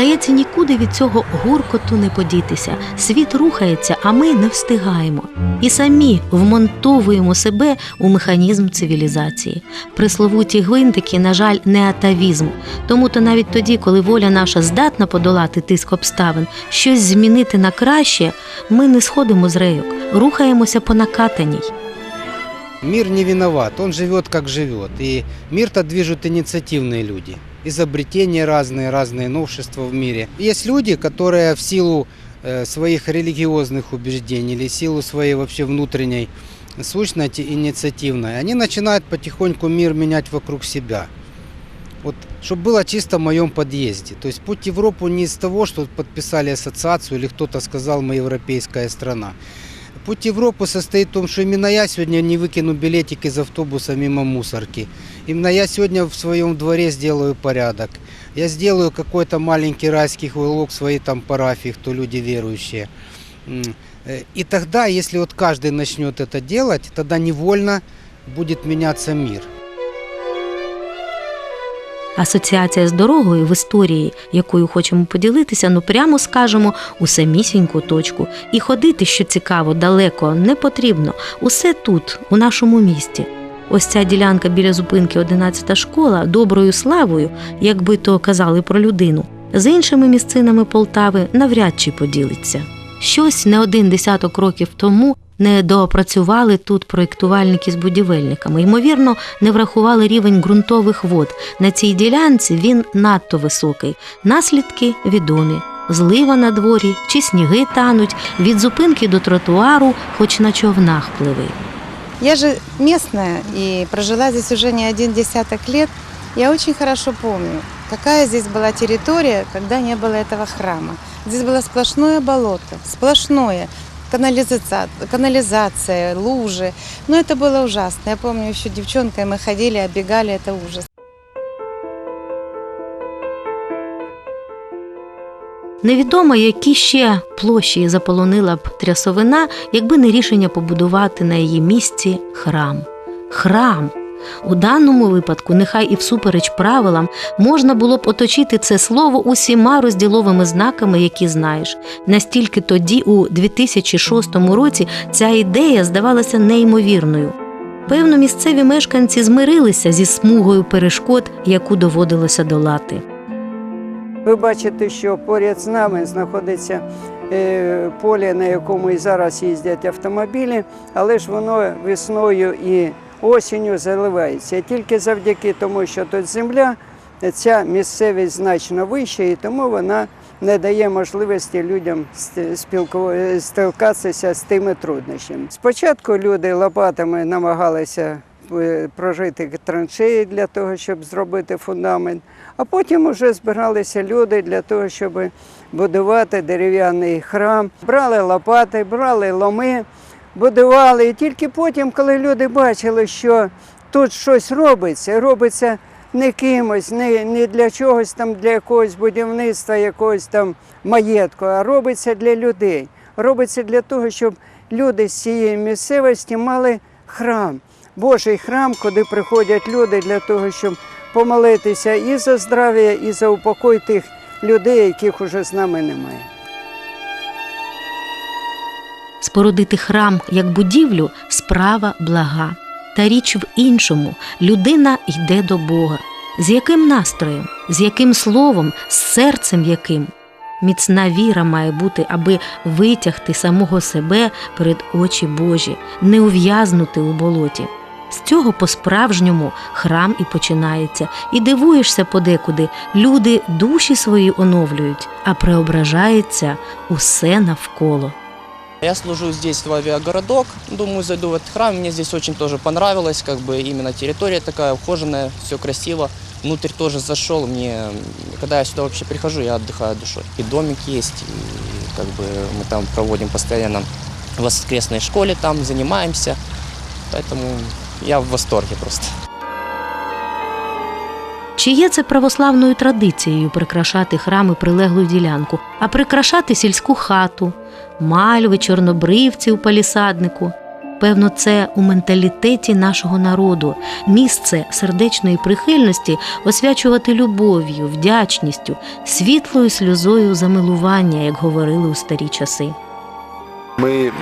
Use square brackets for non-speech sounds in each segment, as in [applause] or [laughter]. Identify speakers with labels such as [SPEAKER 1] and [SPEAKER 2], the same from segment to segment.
[SPEAKER 1] Здається, нікуди від цього гуркоту не подітися. Світ рухається, а ми не встигаємо. І самі вмонтовуємо себе у механізм цивілізації. Присловуті гвинтики, на жаль, не атавізм. Тому то навіть тоді, коли воля наша здатна подолати тиск обставин, щось змінити на краще, ми не сходимо з рейок, рухаємося по накатаній.
[SPEAKER 2] Мир не виноват, он живет как живет. И мир-то движут инициативные люди Изобретения разные, разные новшества в мире. Есть люди, которые в силу э, своих религиозных убеждений или в силу своей вообще внутренней сущности инициативной, они начинают потихоньку мир менять вокруг себя. Вот, чтобы было чисто в моем подъезде. То есть путь в Европу не из того, что подписали ассоциацию или кто-то сказал, мы европейская страна. Путь в Европу состоит в том, что именно я сегодня не выкину билетик из автобуса мимо мусорки. Именно я сегодня в своем дворе сделаю порядок. Я сделаю какой-то маленький райский уголок своей там парафии, кто люди верующие. М, э, И тогда, если вот каждый начнет это делать, тогда невольно будет меняться мир.
[SPEAKER 1] Асоціація з дорогою в історії, якою хочемо поділитися, ну прямо скажемо у самісіньку точку. І ходити, що цікаво, далеко не потрібно. Усе тут, у нашому місті. Ось ця ділянка біля зупинки 11 школа доброю славою, якби то казали про людину, з іншими місцинами Полтави навряд чи поділиться. Щось не один десяток років тому не доопрацювали тут проєктувальники з будівельниками. Ймовірно, не врахували рівень ґрунтових вод. На цій ділянці він надто високий. Наслідки відомі. Злива на дворі чи сніги тануть від зупинки до тротуару, хоч на човнах пливи.
[SPEAKER 3] Я же местная и прожила здесь уже не один десяток лет. Я очень хорошо помню, какая здесь была территория, когда не было этого храма. Здесь было сплошное болото, сплошное. Канализация, канализация, лужи. Но это было ужасно. Я помню, еще девчонкой мы ходили, оббегали, это ужас.
[SPEAKER 1] Невідомо, які ще площі заполонила б трясовина, якби не рішення побудувати на її місці храм. Храм. у даному випадку, нехай і всупереч правилам, можна було б оточити це слово усіма розділовими знаками, які знаєш. Настільки тоді, у 2006 році, ця ідея здавалася неймовірною. Певно, місцеві мешканці змирилися зі смугою перешкод, яку доводилося долати.
[SPEAKER 4] Ви бачите, що поряд з нами знаходиться е, поле, на якому і зараз їздять автомобілі, але ж воно весною і осінню заливається. І тільки завдяки тому, що тут земля, ця місцевість значно вища, і тому вона не дає можливості людям ст- спілку- стикатися з тими труднощами. Спочатку люди лопатами намагалися е, прожити траншеї для того, щоб зробити фундамент. А потім вже збиралися люди для того, щоб будувати дерев'яний храм. Брали лопати, брали ломи, будували. І тільки потім, коли люди бачили, що тут щось робиться, робиться не кимось, не, не для чогось там, для якогось будівництва, якогось там маєтку, а робиться для людей. Робиться для того, щоб люди з цієї місцевості мали храм. Божий храм, куди приходять люди для того, щоб помолитися і за здрав'я, і за упокой тих людей, яких уже з нами немає.
[SPEAKER 1] Спорудити храм як будівлю справа блага. Та річ в іншому людина йде до Бога. З яким настроєм, з яким словом, з серцем яким? Міцна віра має бути, аби витягти самого себе перед очі Божі, не ув'язнути у болоті. З цього по-справжньому храм і починається, і дивуєшся подекуди, люди душі свої оновлюють, а преображається усе навколо.
[SPEAKER 5] Я служу здесь в авиагородок, думаю, зайду в этот храм. Мне здесь очень тоже понравилось, как бы именно территория такая ухоженная, все красиво. Внутрь тоже зашел, мне, когда я сюда вообще прихожу, я отдыхаю душой. И домик есть, и как бы мы там проводим постоянно в воскресной школе, там занимаемся. Поэтому я в восторге просто.
[SPEAKER 1] Чи є це православною традицією прикрашати храми прилеглу ділянку, а прикрашати сільську хату, Мальви, чорнобривці у палісаднику? Певно, це у менталітеті нашого народу місце сердечної прихильності освячувати любов'ю, вдячністю, світлою сльозою замилування, як говорили у старі часи.
[SPEAKER 6] Ми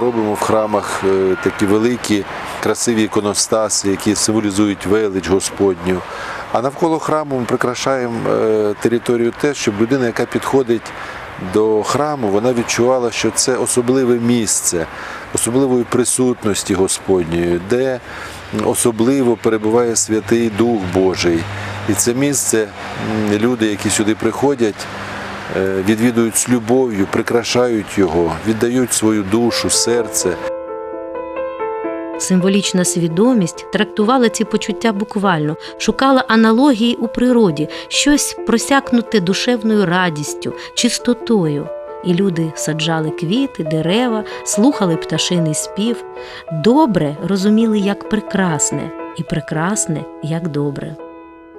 [SPEAKER 6] робимо в храмах е, такі великі, красиві іконостаси, які символізують велич Господню. А навколо храму ми прикрашаємо е, територію те, щоб людина, яка підходить до храму, вона відчувала, що це особливе місце, особливої присутності Господньої, де особливо перебуває Святий Дух Божий. І це місце люди, які сюди приходять, е, відвідують з любов'ю, прикрашають його, віддають свою душу, серце.
[SPEAKER 1] Символічна свідомість трактувала ці почуття буквально, шукала аналогії у природі, щось просякнуте душевною радістю, чистотою. І люди саджали квіти, дерева, слухали пташиний спів, добре розуміли як прекрасне, і прекрасне як добре.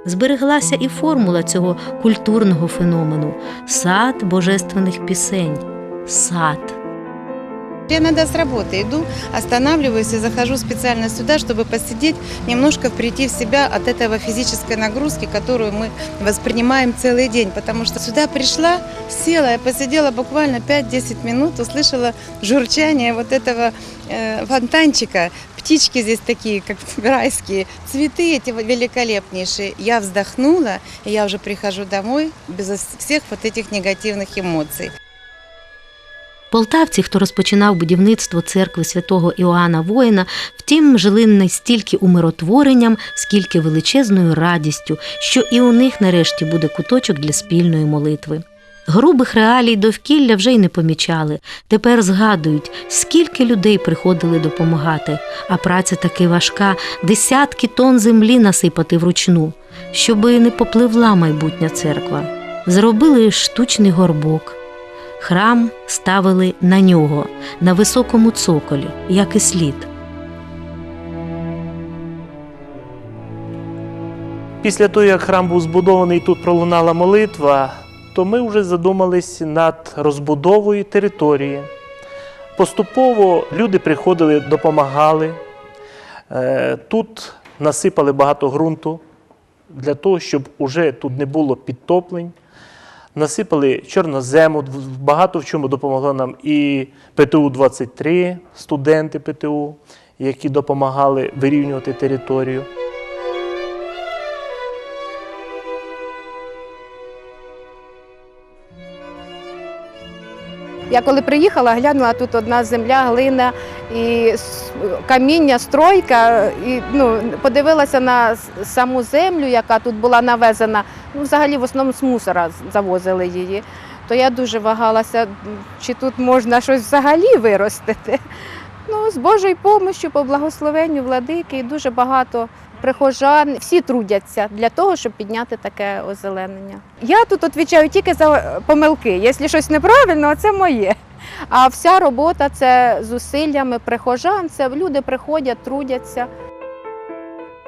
[SPEAKER 1] Збереглася і формула цього культурного феномену сад божественних пісень, сад.
[SPEAKER 3] Я иногда с работы иду, останавливаюсь и захожу специально сюда, чтобы посидеть, немножко прийти в себя от этого физической нагрузки, которую мы воспринимаем целый день. Потому что сюда пришла, села, я посидела буквально 5-10 минут, услышала журчание вот этого э, фонтанчика. Птички здесь такие, как [laughs] райские, цветы эти великолепнейшие. Я вздохнула, и я уже прихожу домой без всех вот этих негативных эмоций.
[SPEAKER 1] Полтавці, хто розпочинав будівництво церкви святого Іоанна Воїна, втім, жили не стільки умиротворенням, скільки величезною радістю, що і у них нарешті буде куточок для спільної молитви. Грубих реалій довкілля вже й не помічали. Тепер згадують, скільки людей приходили допомагати, а праця таки важка десятки тонн землі насипати вручну, щоби не попливла майбутня церква. Зробили штучний горбок. Храм ставили на нього, на високому цоколі, як і слід.
[SPEAKER 7] Після того, як храм був збудований, і тут пролунала молитва, то ми вже задумались над розбудовою території. Поступово люди приходили, допомагали. Е, Тут насипали багато ґрунту для того, щоб уже тут не було підтоплень. Насипали чорнозему, багато в чому допомогло нам і ПТУ-23, студенти ПТУ, які допомагали вирівнювати територію.
[SPEAKER 8] Я коли приїхала, глянула тут одна земля, глина і каміння, стройка. І ну, подивилася на саму землю, яка тут була навезена. Ну, взагалі, в основному з мусора завозили її. То я дуже вагалася, чи тут можна щось взагалі виростити. Ну, з Божою допомогою, по благословенню владики, дуже багато прихожан, всі трудяться для того, щоб підняти таке озеленення. Я тут відповідаю тільки за е, помилки. Якщо щось неправильно, це моє. А вся робота це зусиллями прихожан, це люди приходять, трудяться.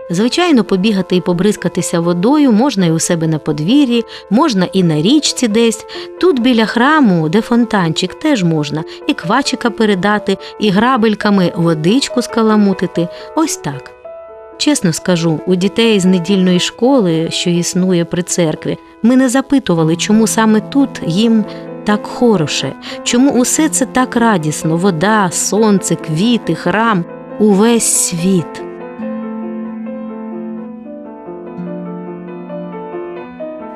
[SPEAKER 1] Звичайно, побігати і побризкатися водою можна і у себе на подвір'ї, можна і на річці десь. Тут біля храму, де фонтанчик, теж можна і квачика передати, і грабельками водичку скаламутити. Ось так. Чесно скажу, у дітей з недільної школи, що існує при церкві, ми не запитували, чому саме тут їм так хороше, чому усе це так радісно: вода, сонце, квіти, храм, увесь світ.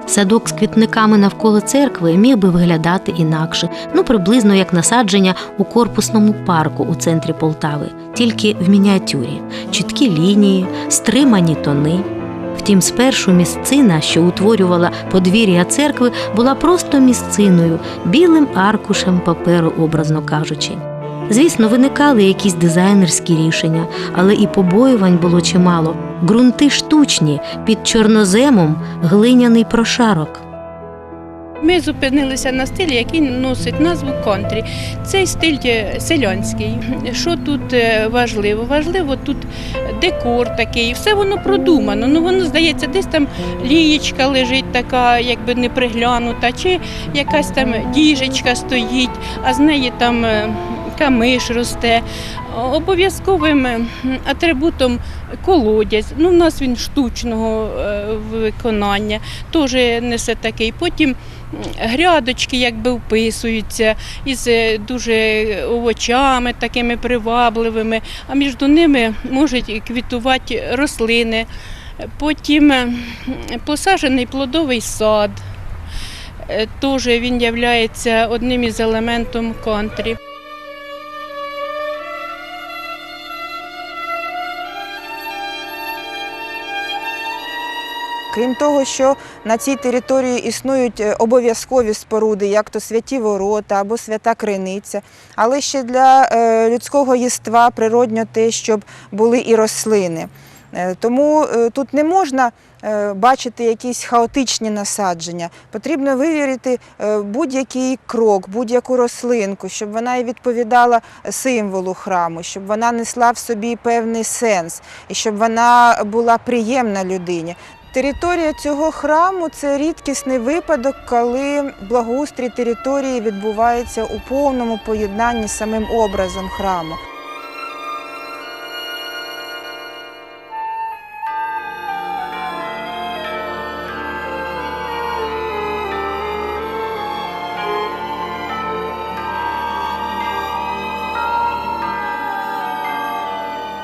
[SPEAKER 1] Садок з квітниками навколо церкви міг би виглядати інакше, ну приблизно як насадження у корпусному парку у центрі Полтави, тільки в мініатюрі, чіткі лінії, стримані тони. Втім, спершу місцина, що утворювала подвір'я церкви, була просто місциною, білим аркушем паперу, образно кажучи. Звісно, виникали якісь дизайнерські рішення, але і побоювань було чимало. Ґрунти штучні, під чорноземом глиняний прошарок.
[SPEAKER 9] Ми зупинилися на стилі, який носить назву контрі. Цей стиль селянський. Що тут е, важливо? Важливо тут декор такий, все воно продумано. Ну воно здається, десь там лієчка лежить така, якби не приглянута, чи якась там діжечка стоїть, а з неї там е, камиш росте. Обов'язковим е, атрибутом колодязь. Ну, в нас він штучного виконання, теж несе такий. Потім грядочки якби вписуються із е, дуже овочами такими привабливими, а між ними можуть квітувати рослини. Потім е, посаджений плодовий сад. Е, Теж він є одним із елементів контрі.
[SPEAKER 10] Крім того, що на цій території існують е, обов'язкові споруди, як то святі ворота або свята криниця, але ще для е, людського єства природньо те, щоб були і рослини. Е, Тому тут не можна бачити якісь хаотичні насадження. Потрібно вивірити будь-який крок, будь-яку рослинку, щоб вона і відповідала символу храму, щоб вона несла в собі певний сенс і щоб вона була приємна людині. Територія цього храму це рідкісний випадок, коли благоустрій території відбувається у повному поєднанні з самим образом храму.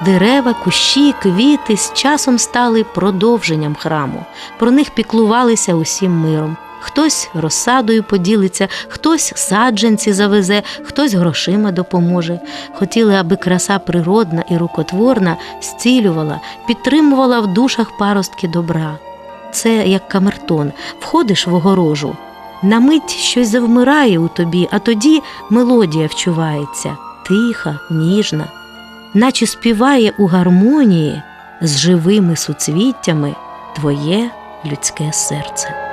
[SPEAKER 1] Дерева, кущі, квіти з часом стали продовженням храму. Про них піклувалися усім миром. Хтось розсадою поділиться, хтось саджанці завезе, хтось грошима допоможе. Хотіли, аби краса природна і рукотворна зцілювала, підтримувала в душах паростки добра. Це як камертон, входиш в огорожу. На мить щось завмирає у тобі, а тоді мелодія вчувається, тиха, ніжна наче співає у гармонії з живими суцвіттями твоє людське серце.